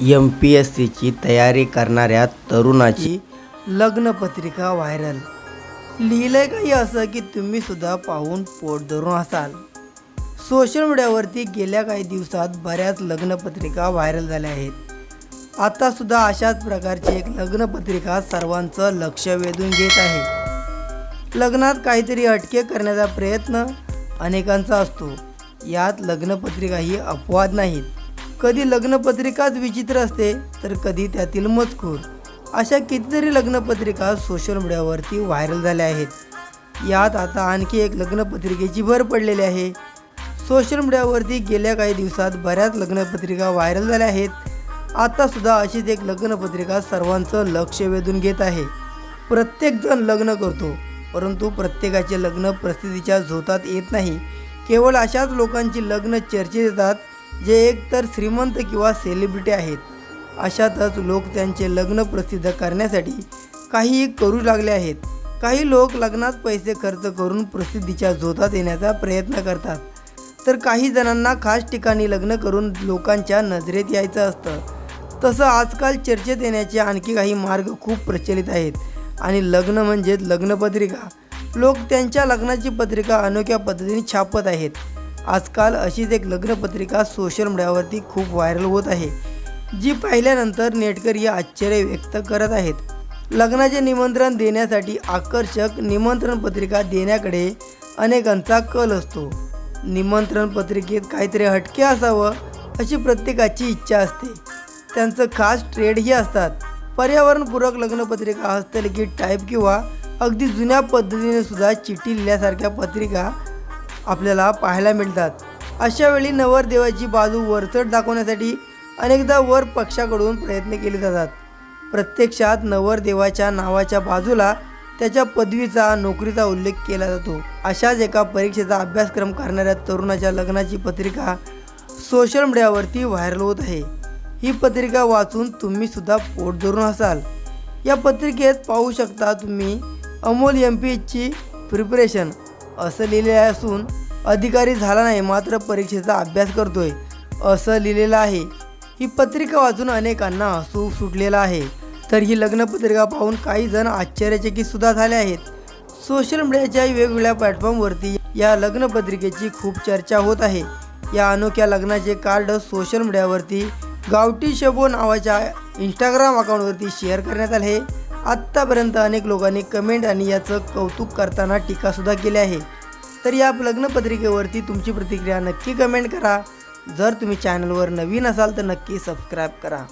M P S सीची तयारी करणाऱ्या तरुणाची लग्नपत्रिका व्हायरल. लिहिलंय काही असं की तुम्ही सुद्धा पाहून पोट धरून असाल. सोशल मीडियावरती गेल्या काही दिवसात बऱ्याच लग्नपत्रिका व्हायरल झाल्या आहेत. आतासुद्धा अशाच प्रकारची एक लग्नपत्रिका सर्वांचं लक्ष वेधून घेत आहे. लग्नात काहीतरी अटके करण्याचा प्रयत्न अनेकांचा असतो. यात लग्नपत्रिका ही अपवाद नाहीत. कधी लग्नपत्रिकाच विचित्र असते तर कधी त्यातील मजकूर. अशा कितीतरी लग्नपत्रिका सोशल मीडियावरती व्हायरल झाल्या आहेत. यात आता आणखी एक लग्नपत्रिकेची भर पडलेली आहे. सोशल मीडियावरती गेल्या काही दिवसात बऱ्याच लग्नपत्रिका व्हायरल झाल्या आहेत. आत्तासुद्धा अशीच एक लग्नपत्रिका सर्वांचं लक्ष वेधून घेत आहे. प्रत्येकजण लग्न करतो परंतु प्रत्येकाचे लग्न प्रसिद्धीच्या झोतात येत नाही. केवळ अशाच लोकांची लग्न चर्चेत येतात जे एकतर श्रीमंत किंवा सेलिब्रिटी आहेत अशातच लोक त्यांचे लग्न प्रसिद्ध करण्यासाठी काहीही करू लागले आहेत. काही लोक लग्नात पैसे खर्च करून प्रसिद्धीच्या झोतात येण्याचा प्रयत्न करतात. तर काही जणांना खास ठिकाणी लग्न करून लोकांच्या नजरेत यायचं असतं. तसं आजकाल चर्चेत येण्याचे आणखी काही मार्ग खूप प्रचलित आहेत. आणि लग्न म्हणजेच लग्नपत्रिका. लोक त्यांच्या लग्नाची पत्रिका अनोख्या पद्धतीने छापत आहेत. आजकाल अशीच एक लग्नपत्रिका सोशल मीडियावरती खूप व्हायरल होत आहे जी पाहिल्यानंतर नेटकरी आश्चर्य व्यक्त करत आहेत. लग्नाचे निमंत्रण देण्यासाठी आकर्षक निमंत्रण पत्रिका देण्याकडे अनेकांचा कल असतो. निमंत्रण पत्रिकेत काहीतरी हटके असावं अशी प्रत्येकाची इच्छा असते. त्यांचं खास ट्रेडही असतात. पर्यावरणपूरक लग्नपत्रिका हस्तलिखित टाईप किंवा अगदी जुन्या पद्धतीने सुद्धा चिठ्ठी लिहिल्यासारख्या पत्रिका आपल्याला पाहायला मिळतात. अशावेळी नवरदेवाची बाजू वरचढ दाखवण्यासाठी अनेकदा वर पक्षाकडून प्रयत्न केले जातात. प्रत्यक्षात नवरदेवाच्या नावाच्या बाजूला त्याच्या पदवीचा नोकरीचा उल्लेख केला जातो. अशाच एका परीक्षेचा अभ्यासक्रम करणाऱ्या तरुणाच्या लग्नाची पत्रिका सोशल मीडियावरती व्हायरल होत आहे. ही पत्रिका वाचून तुम्ही सुद्धा पोट धरून असाल. या पत्रिकेत पाहू शकता तुम्ही अमोल एम पी एचची प्रिपरेशन असं लिहिले असून अधिकारी झाला नाही मात्र परीक्षेचा अभ्यास करतोय असं लिहिलेलं आहे. ही पत्रिका वाचून अनेकांना हसू सुटलेला आहे. तर ही लग्नपत्रिका पाहून काही जण आश्चर्यचकित सुद्धा झाले आहेत. सोशल मीडियाच्या वेगवेगळ्या प्लॅटफॉर्मवरती या लग्नपत्रिकेची खूप चर्चा होत आहे. या अनोख्या लग्नाचे कार्ड सोशल मीडियावरती गावठी शबो नावाच्या इंस्टाग्राम अकाउंटवरती शेअर करण्यात आले आहे. आत्तापर्यंत अनेक लोकांनी कमेंट आणि याचं कौतुक करताना टीकासुद्धा केली आहे. तर या लग्नपत्रिकेवरती तुमची प्रतिक्रिया नक्की कमेंट करा. जर तुम्ही चॅनलवर नवीन असाल तर नक्की सबस्क्राईब करा.